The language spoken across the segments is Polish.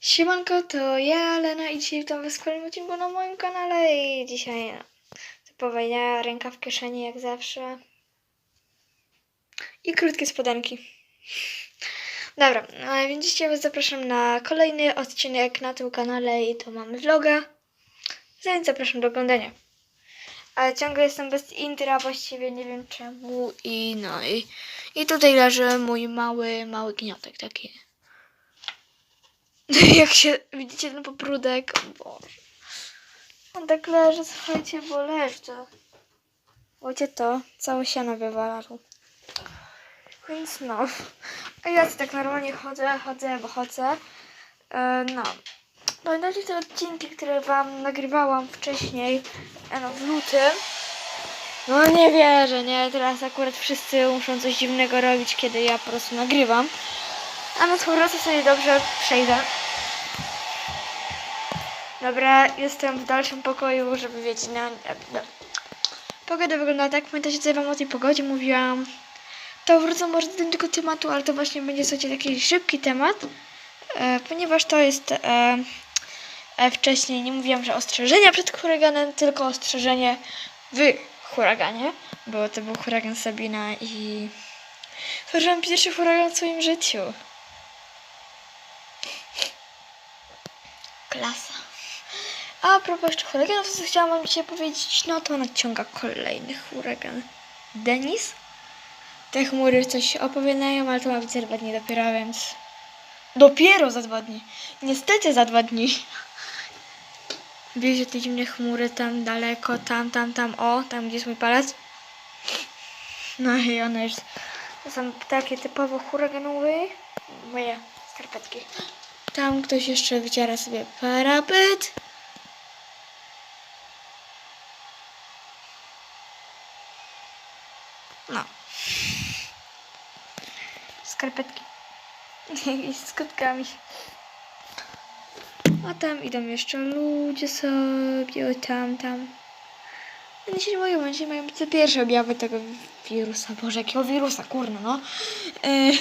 Siemanko, to ja, Lena i dzisiaj witam was w kolejnym odcinku na moim kanale i dzisiaj no, typowe ja, ręka w kieszeni jak zawsze i krótkie spodenki. Dobra, no, więc dzisiaj was zapraszam na kolejny odcinek na tym kanale i to mamy vloga, więc zapraszam do oglądania. Ale ciągle jestem bez intra, właściwie nie wiem czemu i no i, i tutaj leży mój mały, mały gniotek taki. Jak się widzicie ten poprudek, o Boże. On tak leży, słuchajcie, bo leży to. Wiecie to, całe siano wywalało. Więc no. A ja tak normalnie chodzę, chodzę, bo chodzę. E, no. Pamiętacie te odcinki, które wam nagrywałam wcześniej, e, no w lutym? No nie wierzę, nie? Teraz akurat wszyscy muszą coś dziwnego robić, kiedy ja po prostu nagrywam. A no z sobie dobrze przejdę. Dobra, jestem w dalszym pokoju, żeby wiedzieć na... no. Pogoda wygląda tak, pamiętacie co ja wam o tej pogodzie mówiłam? To wrócę może do tego tematu, ale to właśnie będzie słuchajcie taki szybki temat, e, ponieważ to jest e, e, wcześniej nie mówiłam, że ostrzeżenia przed huraganem, tylko ostrzeżenie w huraganie, bo to był huragan Sabina i tworzyłam pierwszy huragan w swoim życiu. A propos jeszcze huraganów, co chciałam wam dzisiaj powiedzieć, no to nadciąga kolejny huragan. Denis? Te chmury coś opowiadają, ale to ma być za dwa dni dopiero, więc... Dopiero za dwa dni. Niestety za dwa dni. Wiecie te zimne chmury tam daleko, tam, tam, tam, o, tam gdzie jest mój palec. No i one już są takie typowo huraganowe. Moje skarpetki. Tam ktoś jeszcze wyciera sobie parapet. No. Skarpetki. I z skutkami. A tam idą jeszcze ludzie sobie, o tam, tam. Oni się nie mają, oni się mają te pierwsze objawy tego wirusa. Boże, jakiego wirusa, kurna, no.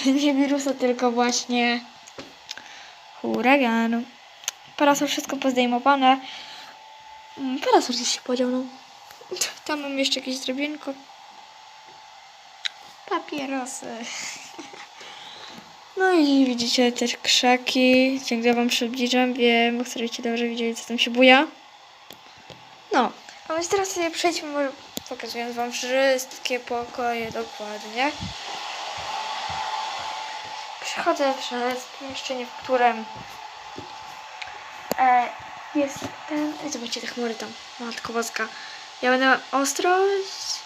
Yy, nie wirusa, tylko właśnie huraganu. Parasol wszystko pozdejmowane. Mm, Parasol gdzieś się podział, no. Tam mam jeszcze jakieś drobienko. Papierosy. No i widzicie też krzaki. Ciągle wam przybliżam, wiem, bo chcecie dobrze widzieli, co tam się buja. No, a więc teraz sobie przejdźmy, może pokazując wam wszystkie pokoje dokładnie. Przechodzę przez pomieszczenie, w którym e, jest ten... Zobaczcie te chmury tam. Matko boska. Ja będę ostrość.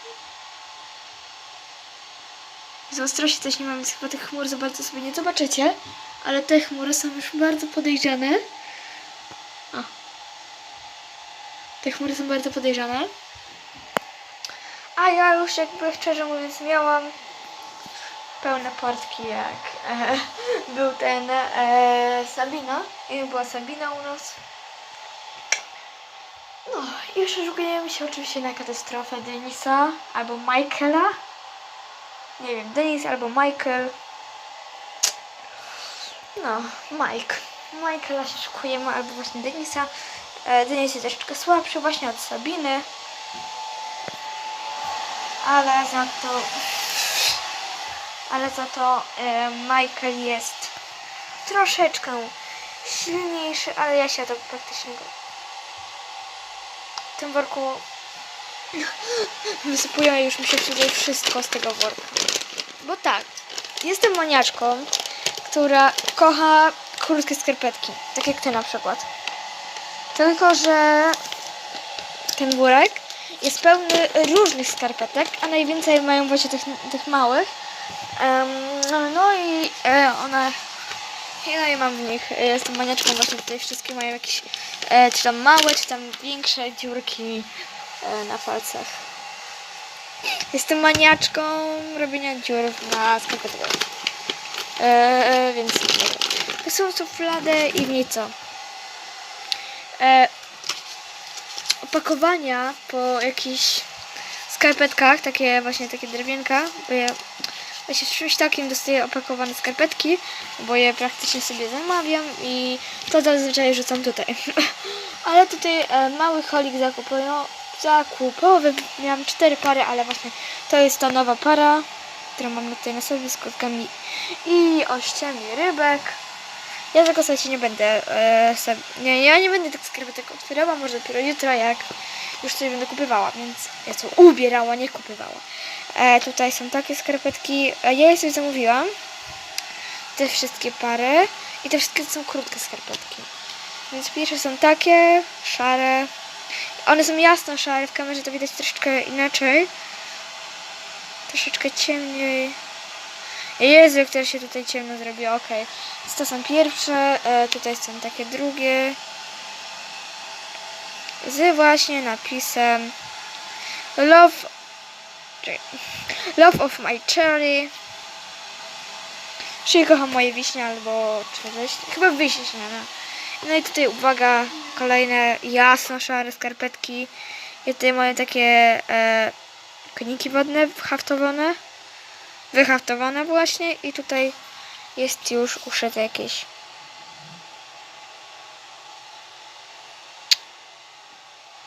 Z ostrości też nie mam, więc chyba tych chmur za bardzo sobie nie zobaczycie. Ale te chmury są już bardzo podejrzane. O. Te chmury są bardzo podejrzane. A ja już jakby szczerze mówiąc miałam pełne portki jak e, był ten e, Sabina. I była Sabina u nas. No już szukujemy się oczywiście na katastrofę Denisa albo Michaela. Nie wiem, Denis albo Michael. No, Mike. Michaela się szukujemy albo właśnie Denisa. E, Denis jest troszeczkę słabszy właśnie od Sabiny. Ale za to ale za to e, Michael jest troszeczkę silniejszy, ale ja się to praktycznie go w tym worku wysypuję już mi się tutaj wszystko z tego worka. Bo tak, jestem maniaczką, która kocha krótkie skarpetki, tak jak ty na przykład. Tylko, że ten worek jest pełny różnych skarpetek, a najwięcej mają właśnie tych, tych małych. Em, no i e, one. Ja mam w nich. e, Jestem maniaczką właśnie tutaj wszystkie mają jakieś e, czy tam małe, czy tam większe dziurki na palcach. Jestem maniaczką robienia dziur na skarpetkach. E, e, więc nie wiem. To są szufladę i w niej co? E, opakowania po jakichś skarpetkach, takie właśnie takie drewienka, bo ja Właśnie w czymś takim dostaję opakowane skarpetki, bo je praktycznie sobie zamawiam i to zazwyczaj rzucam tutaj. ale tutaj e, mały holik zakupują, zakupowy. Miałam cztery pary, ale właśnie to jest ta nowa para, którą mam tutaj na sobie z kotkami i ościami rybek. Ja tego słuchajcie nie będę e, sobie, nie, ja nie będę tych skarpetek otwierała, może dopiero jutro jak już coś będę kupywała, więc ja co ubierała, nie kupywała. E, tutaj są takie skarpetki, e, ja je sobie zamówiłam, te wszystkie pary i te wszystkie to są krótkie skarpetki. Więc pierwsze są takie, szare, one są jasno szare, w kamerze to widać troszeczkę inaczej, troszeczkę ciemniej. Jezu, jak to się tutaj ciemno zrobiło, okej. Więc To są pierwsze, e, tutaj są takie drugie. Z właśnie napisem Love. Love of my cherry. Czyli kocham moje wiśnie albo czegoś. Chyba wiśnie śniana. No i tutaj uwaga, kolejne jasno szare skarpetki. I tutaj mamy takie e, koniki wodne haftowane wyhaftowane właśnie i tutaj jest już uszyte jakieś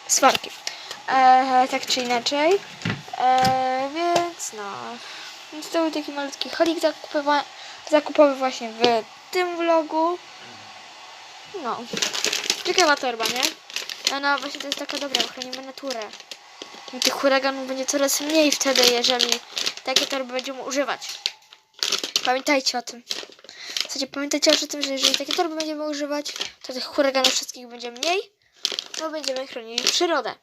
swarki. E, tak czy inaczej. E, więc no. Więc to był taki malutki holik zakupowa- zakupowy właśnie w tym vlogu. No. Ciekawa torba, nie? Ona właśnie to jest taka dobra, ochronimy naturę. I tych huraganów będzie coraz mniej wtedy, jeżeli takie torby będziemy używać. Pamiętajcie o tym. Słuchajcie, pamiętajcie o tym, że jeżeli takie torby będziemy używać, to tych huraganów wszystkich będzie mniej, bo będziemy chronili przyrodę.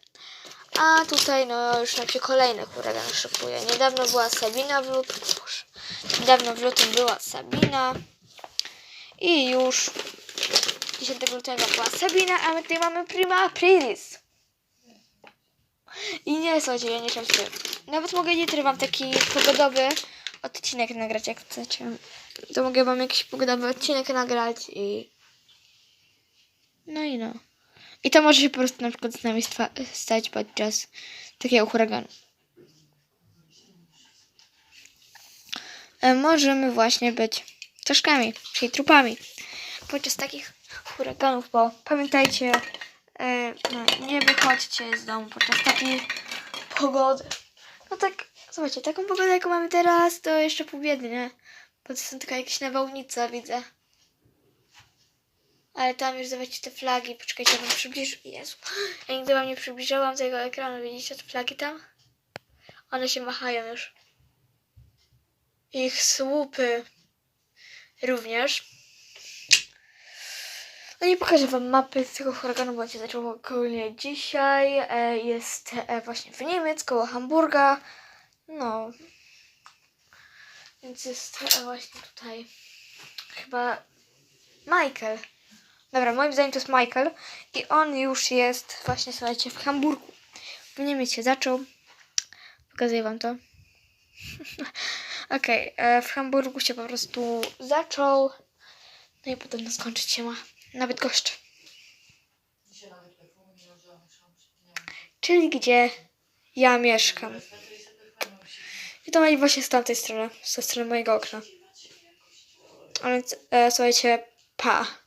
A tutaj no już nam się kolejny huragan szykuje. Niedawno była Sabina w lutym. Niedawno w lutym była Sabina. I już 10 lutego była Sabina, a my tutaj mamy Prima Aprilis. I nie, ja nie żartuję. Nawet mogę jutro wam taki pogodowy odcinek nagrać, jak chcecie. To mogę wam jakiś pogodowy odcinek nagrać i... No i no. I to może się po prostu na przykład z nami stać podczas takiego huraganu. E, Możemy właśnie być czaszkami, czyli trupami podczas takich huraganów, bo pamiętajcie, e, no, nie wychodźcie z domu podczas takiej pogody. No tak, zobaczcie, taką pogodę jaką mamy teraz, to jeszcze pół biedy, nie? Bo to są taka jakieś nawałnica, widzę. Ale tam już zobaczcie te flagi, poczekajcie, ja wam przybliżę. Jezu, ja nigdy wam nie przybliżałam tego ekranu, widzicie te flagi tam? One się machają już. Ich słupy również. No i pokażę wam mapy z tego huraganu, bo się zaczął ogólnie dzisiaj. E, jest e, właśnie w Niemiec, koło Hamburga. No. Więc jest e, właśnie tutaj chyba Michael. Dobra, moim zdaniem to jest Michael. I on już jest właśnie, słuchajcie, w Hamburgu. W Niemiec się zaczął. Pokazuję wam to. Okej, e, w Hamburgu się po prostu zaczął. No i podobno skończyć się ma. Nawet goszczy. Czyli gdzie ja mieszkam. I to mamy właśnie z tamtej strony, z tej strony mojego okna. A więc e, słuchajcie, pa.